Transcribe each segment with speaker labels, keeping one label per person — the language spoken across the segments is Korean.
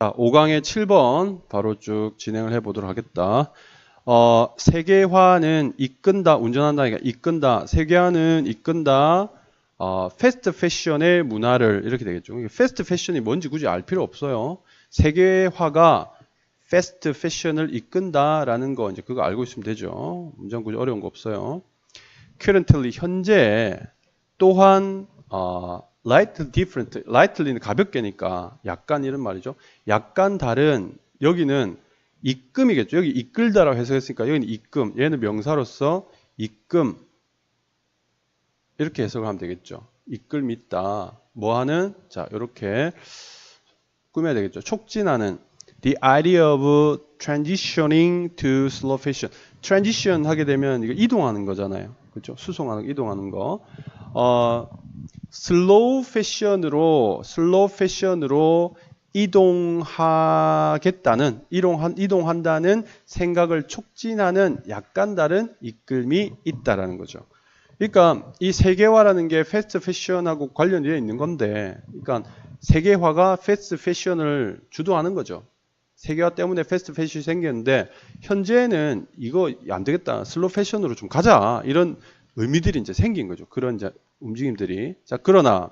Speaker 1: 자, 5강의 7번 바로 쭉 진행을 해 보도록 하겠다. 어, 세계화는 이끈다, 운전한다니까 이끈다. 세계화는 이끈다. 어, 패스트 패션의 문화를 이렇게 되겠죠. 패스트 패션이 뭔지 굳이 알 필요 없어요. 세계화가 패스트 패션을 이끈다라는 거 이제 그거 알고 있으면 되죠. 문장 굳이 어려운 거 없어요. currently 현재 또한 어, lightly different, lightly는 가볍게니까 약간 이런 말이죠. 약간 다른 여기는 입금이겠죠. 여기 이끌다라고 해석했으니까 여기는 입금. 얘는 명사로서 입금 이렇게 해석을 하면 되겠죠. 이끌 있다. 뭐 하는? 자, 이렇게 꾸며야 되겠죠. 촉진하는 the idea of transitioning to slow fashion. transition 하게 되면 이거 이동하는 거잖아요. 그렇죠? 수송하는 이동하는 거. 어, 슬로우 패션으로 슬로우 패션으로 이동하겠다는 이동한 이동한다는 생각을 촉진하는 약간 다른 이끌미 있다라는 거죠. 그러니까 이 세계화라는 게 패스트 패션하고 관련되어 있는 건데, 그러니까 세계화가 패스트 패션을 주도하는 거죠. 세계화 때문에 패스트 패션이 생겼는데 현재는 이거 안 되겠다 슬로 패션으로 좀 가자 이런 의미들이 이제 생긴 거죠. 그런 이제 움직임들이. 자, 그러나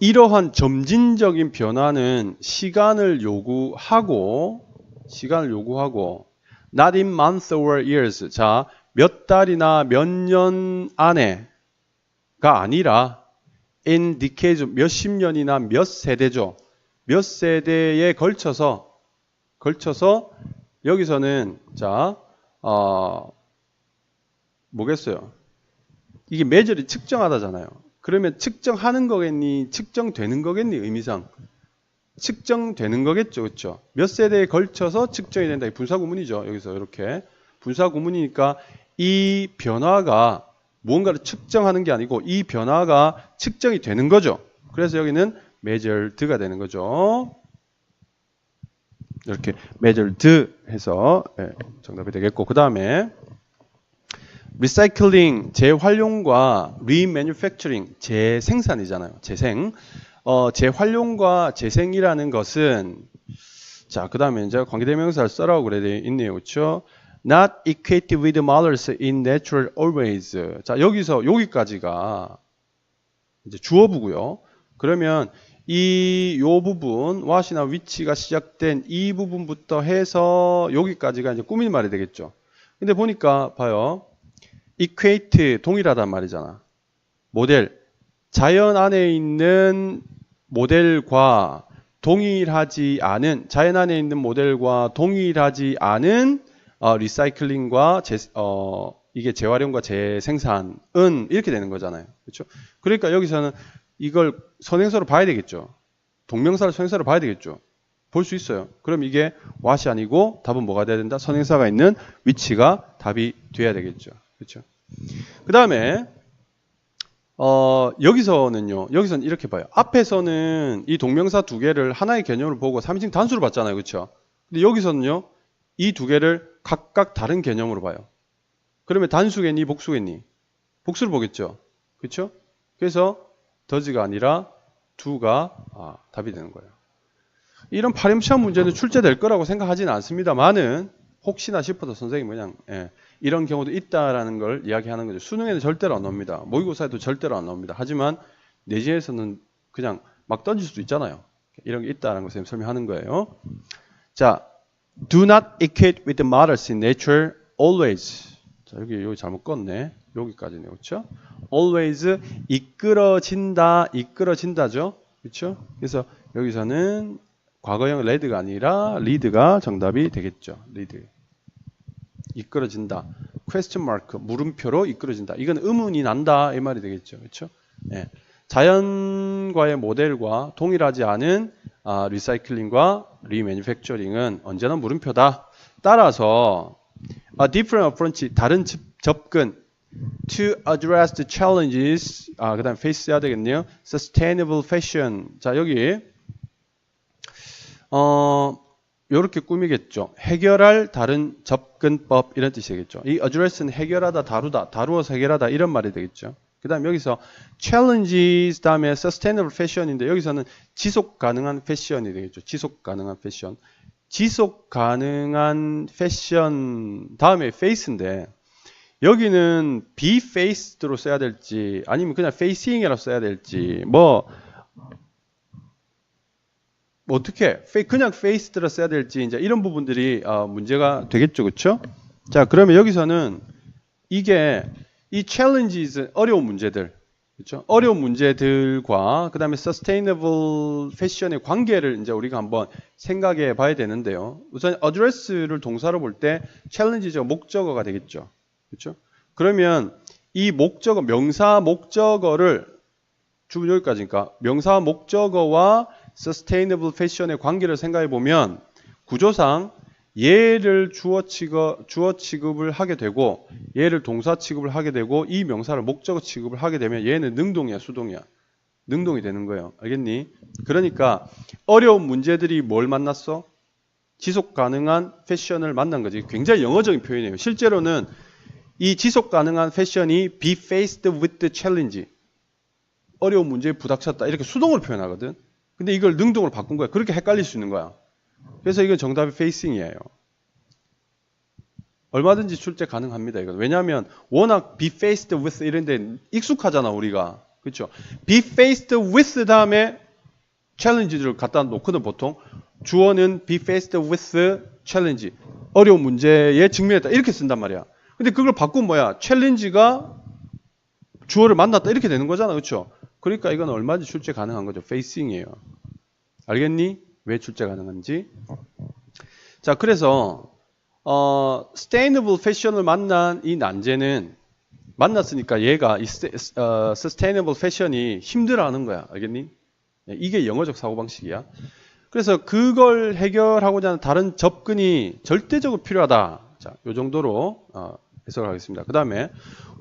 Speaker 1: 이러한 점진적인 변화는 시간을 요구하고 시간을 요구하고 not in months or years. 자, 몇 달이나 몇 년 안에가 아니라 in decades 몇십 년이나 몇 세대죠. 몇 세대에 걸쳐서 걸쳐서 여기서는 자, 어, 뭐겠어요? 이게 매절이 측정하다잖아요. 그러면 측정하는 거겠니? 측정되는 거겠니? 의미상. 측정되는 거겠죠. 그렇죠? 몇 세대에 걸쳐서 측정이 된다. 분사 구문이죠. 여기서 이렇게. 분사 구문이니까 이 변화가 무언가를 측정하는 게 아니고 이 변화가 측정이 되는 거죠. 그래서 여기는 measured가 되는 거죠. 이렇게 measured 해서 정답이 되겠고 그 다음에 리사이클링, 재활용과 리매뉴팩처링, 재생산이잖아요. 재생. 어, 재활용과 재생이라는 것은 자, 그다음에 이제 관계대명사를 써라고 그래 있네요. 그렇죠? Not equate with mothers in natural always. 자, 여기서 여기까지가 이제 주어부고요. 그러면 이 요 부분 what이나 which가 시작된 이 부분부터 해서 여기까지가 이제 꾸민 말이 되겠죠. 근데 보니까 봐요. Equate 동일하단 말이잖아. 모델 자연 안에 있는 모델과 동일하지 않은 자연 안에 있는 모델과 동일하지 않은 어, 리사이클링과 재, 어, 이게 재활용과 재생산은 이렇게 되는 거잖아요. 그렇죠? 그러니까 여기서는 이걸 선행사로 봐야 되겠죠. 동명사를 선행사로 봐야 되겠죠. 볼 수 있어요. 그럼 이게 what이 아니고 답은 뭐가 돼야 된다? 선행사가 있는 위치가 답이 돼야 되겠죠. 그렇죠? 그 다음에 어, 여기서는요. 여기서는 이렇게 봐요. 앞에서는 이 동명사 두 개를 하나의 개념으로 보고 3인칭 단수로 봤잖아요. 그렇죠? 근데 여기서는요. 이 두 개를 각각 다른 개념으로 봐요. 그러면 단수겠니? 복수겠니? 복수를 보겠죠. 그렇죠? 그래서 더즈가 아니라 두가 아, 답이 되는 거예요. 이런 발음시험 문제는 출제될 거라고 생각하지는 않습니다만은 혹시나 싶어서 선생님이 그냥 예, 이런 경우도 있다라는 걸 이야기하는 거죠. 수능에는 절대로 안 나옵니다. 모의고사에도 절대로 안 나옵니다. 하지만 내신에서는 그냥 막 던질 수도 있잖아요. 이런 게 있다라는 것을 설명하는 거예요. 자, do not equate with the models in nature always. 자, 여기 여기 잘못 껐네. 여기까지네요. 그렇죠? always 이끌어진다, 이끌어진다죠. 그렇죠? 그래서 여기서는 과거형 레드가 아니라 리드가 정답이 되겠죠. 리드. 이끌어진다. question mark 물음표로 이끌어진다. 이건 의문이 난다 이 말이 되겠죠. 그렇죠? 예. 자연과의 모델과 동일하지 않은 아, 리사이클링과 리매니팩처링은 언제나 물음표다. 따라서 a different approach 다른 접근 to address the challenges 아 그다음 face 해야 되겠네요. sustainable fashion 자 여기 어 이렇게 꾸미겠죠. 해결할 다른 접근법 이런 뜻이겠죠. 이 address는 해결하다, 다루다, 다루어서 해결하다 이런 말이 되겠죠. 그 다음 여기서 challenges 다음에 sustainable fashion인데 여기서는 지속 가능한 패션이 되겠죠. 지속 가능한 패션. 지속 가능한 패션 다음에 face인데 여기는 be faced로 써야 될지 아니면 그냥 facing이라고 써야 될지 뭐뭐 어떻게 그냥 faced로 써야 될지 이제 이런 부분들이 어, 문제가 되겠죠, 그렇죠? 자, 그러면 여기서는 이게 이 challenges 어려운 문제들, 그렇죠? 어려운 문제들과 그다음에 sustainable fashion의 관계를 이제 우리가 한번 생각해 봐야 되는데요. 우선 address를 동사로 볼 때 challenge가 목적어가 되겠죠, 그렇죠? 그러면 이 목적어 명사 목적어를 주문 여기까지니까 명사 목적어와 sustainable fashion의 관계를 생각해 보면 구조상 얘를 주어 취급, 주어 취급을 하게 되고 얘를 동사 취급을 하게 되고 이 명사를 목적어 취급을 하게 되면 얘는 능동이야 수동이야. 능동이 되는 거예요. 알겠니? 그러니까 어려운 문제들이 뭘 만났어? 지속 가능한 패션을 만난 거지. 굉장히 영어적인 표현이에요. 실제로는 이 지속 가능한 패션이 be faced with the challenge. 어려운 문제에 부닥쳤다. 이렇게 수동으로 표현하거든 근데 이걸 능동으로 바꾼 거야. 그렇게 헷갈릴 수 있는 거야. 그래서 이건 정답이 facing이에요. 얼마든지 출제 가능합니다. 이건 왜냐하면 워낙 be faced with 이런데 익숙하잖아 우리가 그렇죠? be faced with 다음에 challenge를 갖다 놓거든 보통 주어는 be faced with challenge 어려운 문제에 직면했다 이렇게 쓴단 말이야. 근데 그걸 바꾸면 뭐야? challenge가 주어를 만났다 이렇게 되는 거잖아, 그렇죠? 그러니까 이건 얼마든지 출제 가능한 거죠. facing이에요. 알겠니? 왜 출제 가능한지? 자, 그래서 어, sustainable fashion을 만난 이 난제는 만났으니까 얘가 이 어, sustainable fashion이 힘들어하는 거야. 알겠니? 네, 이게 영어적 사고방식이야. 그래서 그걸 해결하고자 하는 다른 접근이 절대적으로 필요하다. 자, 요 정도로 어, 해석을 하겠습니다. 그 다음에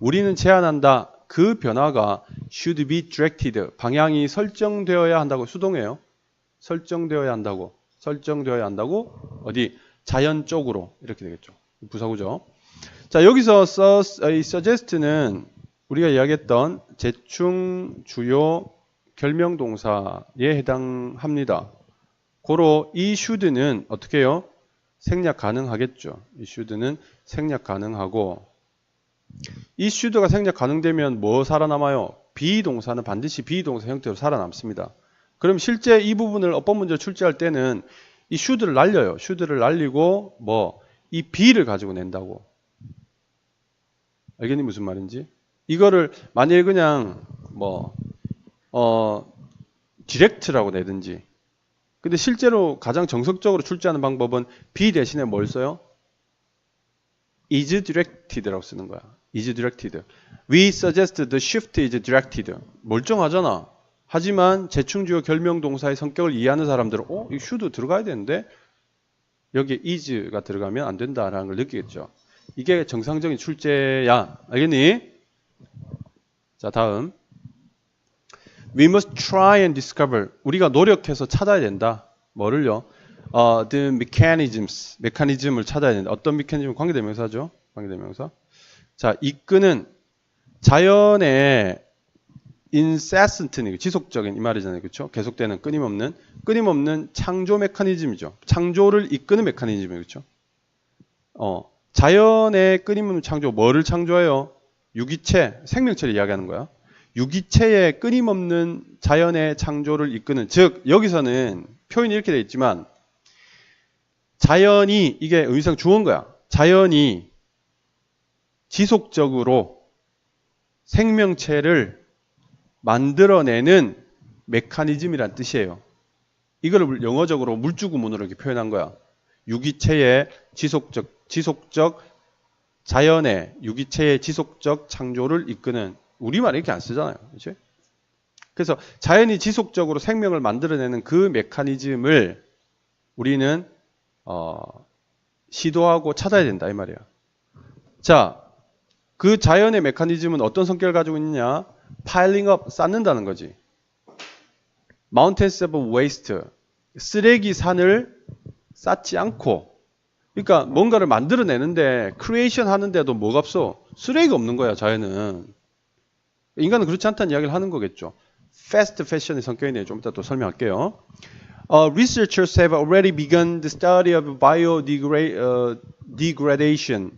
Speaker 1: 우리는 제안한다. 그 변화가 should be directed 방향이 설정되어야 한다고 수동해요. 설정되어야 한다고 설정되어야 한다고 어디 자연 쪽으로 이렇게 되겠죠. 부사구죠. 자 여기서 이 suggest는 우리가 이야기했던 재충 주요 결명동사에 해당합니다. 고로 이 should는 어떻게 해요? 생략 가능하겠죠. 이 should는 생략 가능하고 이 should가 생략 가능되면 뭐 살아남아요? 비동사는 반드시 비동사 형태로 살아남습니다. 그럼 실제 이 부분을 어법 문제 출제할 때는 이 should를 날려요. should를 날리고 뭐이 be를 가지고 낸다고. 알겠니 무슨 말인지? 이거를 만일 그냥 뭐 어, 디렉트라고 내든지 근데 실제로 가장 정석적으로 출제하는 방법은 be 대신에 뭘 써요? is directed라고 쓰는 거야. Is directed. We suggest the shift is directed. 멀쩡하잖아. 하지만 재충주어 결명동사의 성격을 이해하는 사람들은 어? 이 should 들어가야 되는데 여기에 is가 들어가면 안 된다라는 걸 느끼겠죠. 이게 정상적인 출제야. 알겠니? 자, 다음. We must try and discover. 우리가 노력해서 찾아야 된다. 뭐를요? 어, the mechanisms. 메커니즘을 찾아야 된다. 어떤 메커니즘? 관계대명사죠. 관계대명사. 자, 이끄는 자연의 incessant는 지속적인 이 말이잖아요. 그렇죠? 계속되는 끊임없는 끊임없는 창조 메커니즘이죠. 창조를 이끄는 메커니즘이에요. 그렇죠? 어, 자연의 끊임없는 창조 뭐를 창조해요? 유기체, 생명체를 이야기하는 거야. 유기체의 끊임없는 자연의 창조를 이끄는 즉 여기서는 표현이 이렇게 되어 있지만 자연이 이게 의미상 주어인 거야. 자연이 지속적으로 생명체를 만들어내는 메커니즘이란 뜻이에요. 이걸 영어적으로 물주구문으로 이렇게 표현한 거야. 유기체의 지속적, 지속적 자연의 유기체의 지속적 창조를 이끄는 우리말 이렇게 안 쓰잖아요. 그렇지? 그래서 자연이 지속적으로 생명을 만들어내는 그 메커니즘을 우리는 어, 시도하고 찾아야 된다 이 말이야. 자, 그 자연의 메커니즘은 어떤 성격을 가지고 있느냐? piling up, 쌓는다는 거지. mountains of waste, 쓰레기 산을 쌓지 않고 그러니까 뭔가를 만들어내는데 크리에이션 하는데도 뭐가 없어? 쓰레기가 없는 거야 자연은. 인간은 그렇지 않다는 이야기를 하는 거겠죠. fast fashion의 성격이네요. 좀 이따 또 설명할게요. Uh, researchers have already begun the study of biodegradation.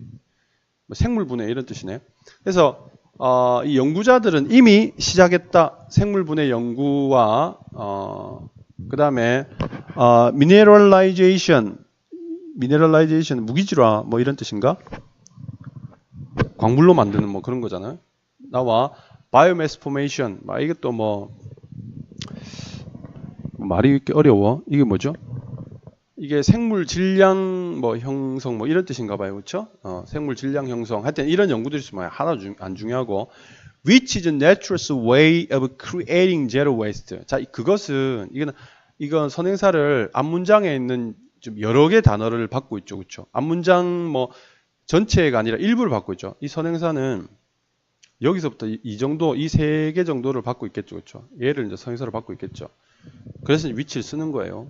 Speaker 1: 뭐 생물 분해 이런 뜻이네요. 그래서 어, 이 연구자들은 이미 시작했다. 생물 분해 연구와 어, 그 다음에 어, mineralization, mineralization 무기질화 뭐 이런 뜻인가? 광물로 만드는 뭐 그런 거잖아요. 나와 biomass formation, 막 이것도 뭐 말이 이렇게 어려워. 이게 뭐죠? 이게 생물 질량 뭐 형성 뭐 이런 뜻인가 봐요. 그렇죠? 어, 생물 질량 형성. 하여튼 이런 연구들이 있으면 하나 중, 안 중요하고 which is a natural way of creating zero waste. 자, 그것은 이거는 이건 선행사를 앞문장에 있는 좀 여러 개 단어를 받고 있죠. 그렇죠? 앞문장 뭐 전체가 아니라 일부를 받고 있죠. 이 선행사는 여기서부터 이, 이 정도, 이 세 개 정도를 받고 있겠죠. 그렇죠? 얘를 이제 선행사로 받고 있겠죠. 그래서 위치를 쓰는 거예요.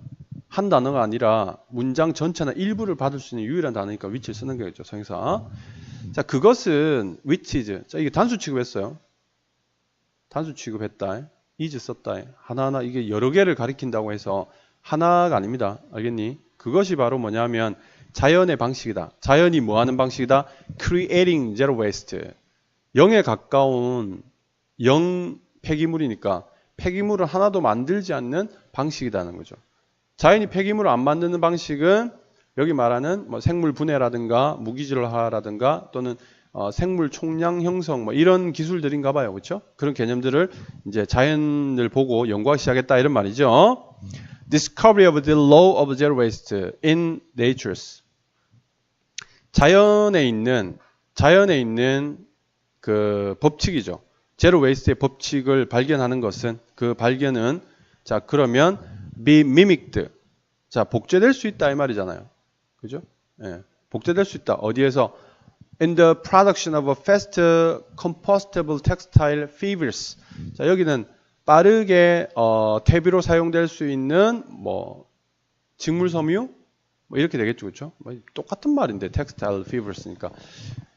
Speaker 1: 한 단어가 아니라 문장 전체나 일부를 받을 수 있는 유일한 단어니까 위치를 쓰는 거겠죠. 선행사. 자, 그것은 which is. 자, 이게 단수 취급했어요. 단수 취급했다. is 썼다. 하나하나 이게 여러 개를 가리킨다고 해서 하나가 아닙니다. 알겠니? 그것이 바로 뭐냐면 자연의 방식이다. 자연이 뭐 하는 방식이다? creating zero waste. 0에 가까운 0 폐기물이니까 폐기물을 하나도 만들지 않는 방식이라는 거죠. 자연이 폐기물을 안 만드는 방식은 여기 말하는 뭐 생물 분해라든가 무기질화라든가 또는 어, 생물 총량 형성 뭐 이런 기술들인가 봐요. 그렇죠? 그런 개념들을 이제 자연을 보고 연구하기 시작했다 이런 말이죠. Discovery of the law of zero waste in natures. 자연에 있는 자연에 있는 그 법칙이죠. 제로 웨이스트의 법칙을 발견하는 것은 그 발견은 자 그러면 be mimicked 자 복제될 수 있다 이 말이잖아요. 그죠? 예. 복제될 수 있다. 어디에서 in the production of a fast compostable textile fibers. 자 여기는 빠르게 어, 퇴비로 사용될 수 있는 뭐 직물 섬유 뭐 이렇게 되겠죠, 그렇죠? 뭐 똑같은 말인데 textile fibers니까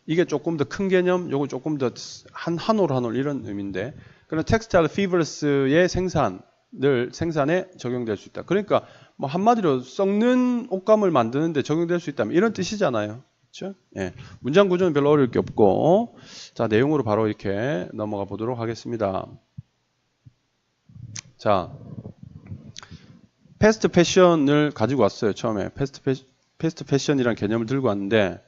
Speaker 1: 이게 조금 더 큰 개념, 요거 조금 더 한 한올 한올 이런 의미인데 그런 textile fibers의 생산 을 생산에 적용될 수 있다. 그러니까 뭐 한마디로 썩는 옷감을 만드는데 적용될 수 있다면 이런 뜻이잖아요. 그렇죠? 예. 문장 구조는 별로 어려울 게 없고 자 내용으로 바로 이렇게 넘어가 보도록 하겠습니다. 자 패스트 패션을 가지고 왔어요 처음에 패스트 패 패스트 패션이라는 개념을 들고 왔는데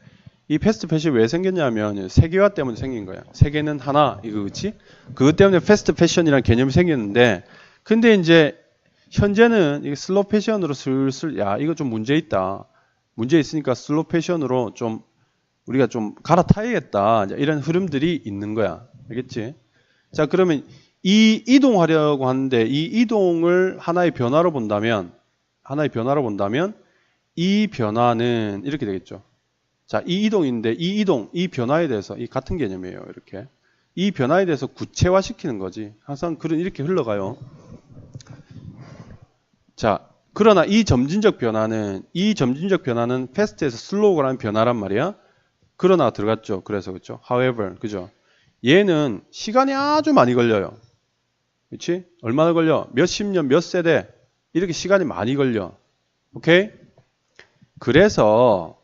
Speaker 1: 이 패스트 패션이 왜 생겼냐면 세계화 때문에 생긴 거야. 세계는 하나 이거 그렇지? 그것 때문에 패스트 패션이라는 개념이 생겼는데 근데 이제 현재는 슬로 패션으로 슬슬 야 이거 좀 문제 있다. 문제 있으니까 슬로 패션으로 좀 우리가 좀 갈아타야겠다. 이런 흐름들이 있는 거야. 알겠지? 자 그러면 이 이동하려고 하는데 이 이동을 하나의 변화로 본다면 하나의 변화로 본다면 이 변화는 이렇게 되겠죠. 자, 이 이동인데 이 이동, 이 변화에 대해서 이 같은 개념이에요. 이렇게. 이 변화에 대해서 구체화시키는 거지. 항상 그런 이렇게 흘러가요. 자, 그러나 이 점진적 변화는 이 점진적 변화는 패스트에서 슬로우라는 변화란 말이야. 그러나 들어갔죠. 그래서 그렇죠. However, 그죠? 얘는 시간이 아주 많이 걸려요. 그렇지? 얼마나 걸려? 몇십 년, 몇 세대 이렇게 시간이 많이 걸려. 오케이? 그래서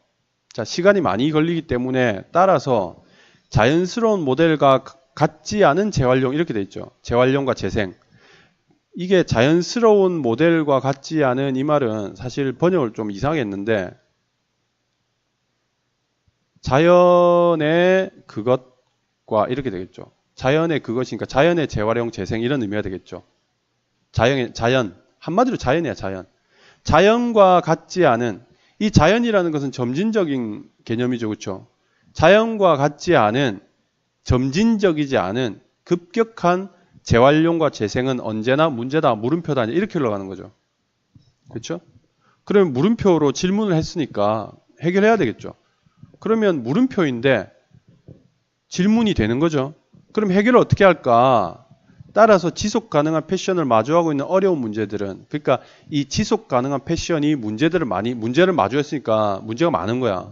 Speaker 1: 자, 시간이 많이 걸리기 때문에 따라서 자연스러운 모델과 같지 않은 재활용 이렇게 돼 있죠. 재활용과 재생. 이게 자연스러운 모델과 같지 않은 이 말은 사실 번역을 좀 이상했는데 자연의 그것과 이렇게 되겠죠. 자연의 그것이니까 자연의 재활용, 재생 이런 의미가 되겠죠. 자연의 자연 한마디로 자연이야 자연. 자연과 같지 않은 이 자연이라는 것은 점진적인 개념이죠. 그렇죠? 자연과 같지 않은 점진적이지 않은 급격한 재활용과 재생은 언제나 문제다. 물음표다. 이렇게 흘러가는 거죠. 그렇죠? 그러면 물음표로 질문을 했으니까 해결해야 되겠죠. 그러면 물음표인데 질문이 되는 거죠. 그럼 해결을 어떻게 할까? 따라서 지속 가능한 패션을 마주하고 있는 어려운 문제들은 그러니까 이 지속 가능한 패션이 문제들을 많이 문제를 마주했으니까 문제가 많은 거야.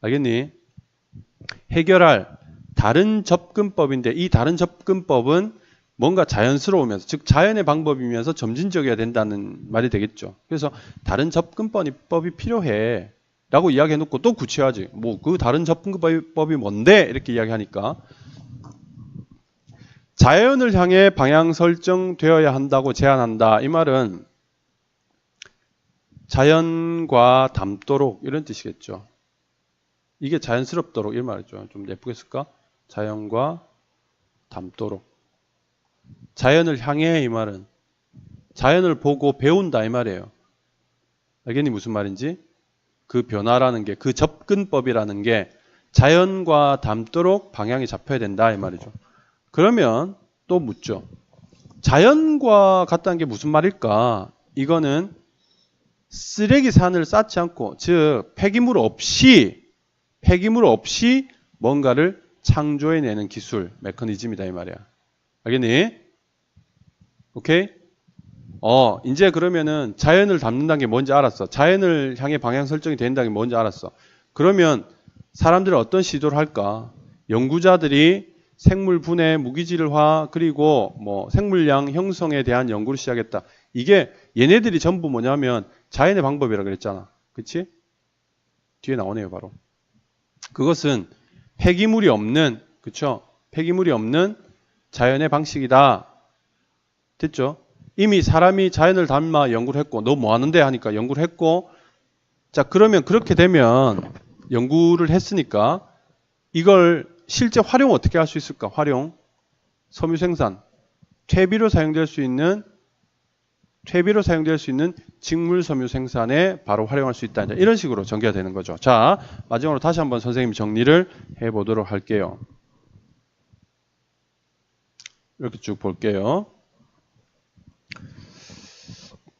Speaker 1: 알겠니? 해결할 다른 접근법인데 이 다른 접근법은 뭔가 자연스러우면서 즉 자연의 방법이면서 점진적이어야 된다는 말이 되겠죠. 그래서 다른 접근법이 필요해. 라고 이야기해 놓고 또 구체화하지. 뭐 그 다른 접근법이 뭔데? 이렇게 이야기하니까 자연을 향해 방향 설정되어야 한다고 제안한다. 이 말은 자연과 닮도록 이런 뜻이겠죠. 이게 자연스럽도록 이 말이죠. 좀 예쁘게 쓸까? 자연과 닮도록. 자연을 향해 이 말은 자연을 보고 배운다 이 말이에요. 알겠니 무슨 말인지? 그 변화라는 게 그 접근법이라는 게 자연과 닮도록 방향이 잡혀야 된다 이 말이죠. 그러면 또 묻죠. 자연과 같다는 게 무슨 말일까? 이거는 쓰레기 산을 쌓지 않고 즉 폐기물 없이 폐기물 없이 뭔가를 창조해내는 기술 메커니즘이다 이 말이야. 알겠니? 오케이? 어, 이제 그러면은 자연을 담는다는 게 뭔지 알았어. 자연을 향해 방향 설정이 된다는 게 뭔지 알았어. 그러면 사람들은 어떤 시도를 할까? 연구자들이 생물 분해, 무기질화, 그리고 뭐 생물량 형성에 대한 연구를 시작했다. 이게 얘네들이 전부 뭐냐면 자연의 방법이라 그랬잖아. 그치? 뒤에 나오네요, 바로. 그것은 폐기물이 없는, 그쵸? 폐기물이 없는 자연의 방식이다. 됐죠? 이미 사람이 자연을 닮아 연구를 했고, 너 뭐 하는데? 하니까 연구를 했고, 자, 그러면 그렇게 되면 연구를 했으니까 이걸 실제 활용 어떻게 할 수 있을까? 활용. 섬유 생산. 퇴비로 사용될 수 있는 퇴비로 사용될 수 있는 직물 섬유 생산에 바로 활용할 수 있다. 이런 식으로 전개가 되는 거죠. 자, 마지막으로 다시 한번 선생님 정리를 해 보도록 할게요. 이렇게 쭉 볼게요.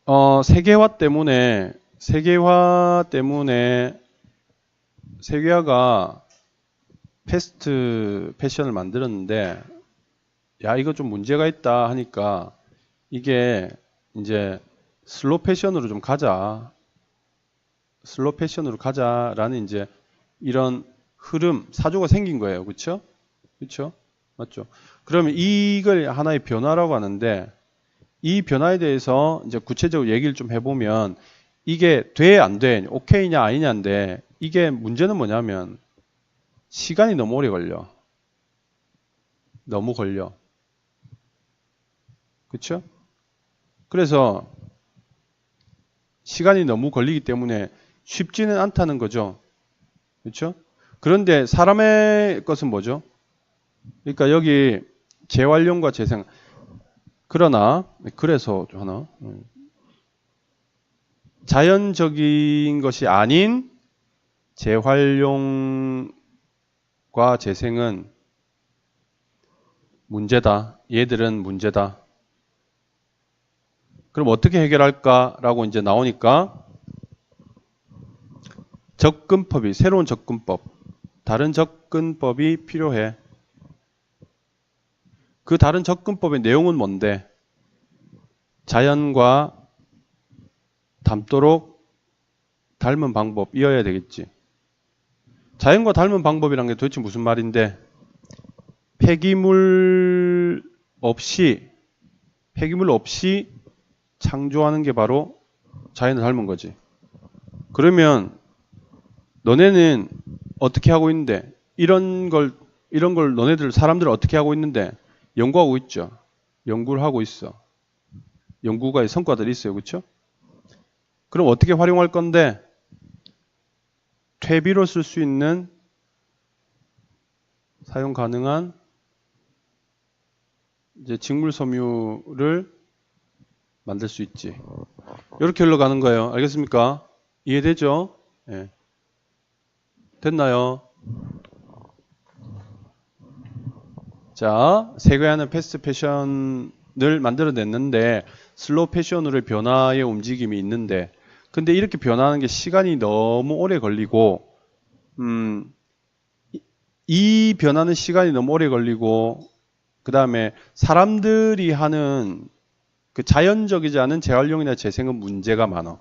Speaker 1: 어, 세계화 때문에 세계화 때문에 세계화가 패스트 패션을 만들었는데 야 이거 좀 문제가 있다 하니까 이게 이제 슬로 패션으로 좀 가자. 슬로 패션으로 가자라는 이제 이런 흐름 사조가 생긴 거예요. 그렇죠 그렇죠 맞죠 그러면 이걸 하나의 변화라고 하는데 이 변화에 대해서 이제 구체적으로 얘기를 좀 해보면 이게 돼 안 돼 오케이냐 아니냐인데 이게 문제는 뭐냐면 시간이 너무 오래 걸려. 너무 걸려. 그렇죠? 그래서 시간이 너무 걸리기 때문에 쉽지는 않다는 거죠. 그렇죠? 그런데 사람의 것은 뭐죠? 그러니까 여기 재활용과 재생. 그러나 그래서 하나 음. 자연적인 것이 아닌 재활용 과 재생은 문제다. 얘들은 문제다. 그럼 어떻게 해결할까라고 이제 나오니까 접근법이 새로운 접근법, 다른 접근법이 필요해. 그 다른 접근법의 내용은 뭔데? 자연과 닮도록 닮은 방법이어야 되겠지. 자연과 닮은 방법이란 게 도대체 무슨 말인데 폐기물 없이 폐기물 없이 창조하는 게 바로 자연을 닮은 거지. 그러면 너네는 어떻게 하고 있는데 이런 걸 이런 걸 너네들 사람들 어떻게 하고 있는데 연구하고 있죠. 연구를 하고 있어. 연구가 성과들이 있어요. 그렇죠? 그럼 어떻게 활용할 건데 퇴비로 쓸 수 있는 사용 가능한 이제 직물 섬유를 만들 수 있지. 이렇게 흘러가는 거예요. 알겠습니까? 이해되죠? 네. 됐나요? 자, 세계화는 패스트 패션을 만들어냈는데 슬로우 패션으로 변화의 움직임이 있는데 근데 이렇게 변하는 게 시간이 너무 오래 걸리고, 음, 이 변하는 시간이 너무 오래 걸리고, 그 다음에 사람들이 하는 그 자연적이지 않은 재활용이나 재생은 문제가 많아.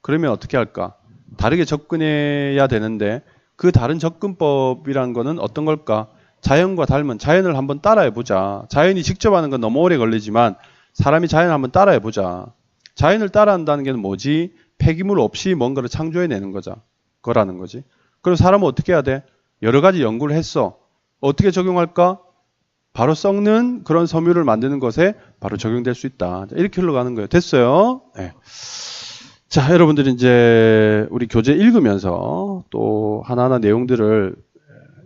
Speaker 1: 그러면 어떻게 할까? 다르게 접근해야 되는데 그 다른 접근법이란 거는 어떤 걸까? 자연과 닮은 자연을 한번 따라해 보자. 자연이 직접 하는 건 너무 오래 걸리지만 사람이 자연을 한번 따라해 보자. 자연을 따라한다는 게 뭐지? 폐기물 없이 뭔가를 창조해내는 거자. 거라는 거지. 그럼 사람은 어떻게 해야 돼? 여러 가지 연구를 했어. 어떻게 적용할까? 바로 썩는 그런 섬유를 만드는 것에 바로 적용될 수 있다. 자, 이렇게 흘러가는 거예요. 됐어요? 네. 자, 여러분들이 이제 우리 교재 읽으면서 또 하나하나 내용들을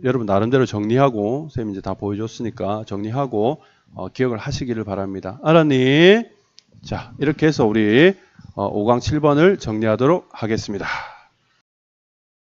Speaker 1: 여러분 나름대로 정리하고 선생님이 이제 다 보여줬으니까 정리하고 어, 기억을 하시기를 바랍니다. 알았니? 자, 이렇게 해서 우리 어, 5강 7번을 정리하도록 하겠습니다.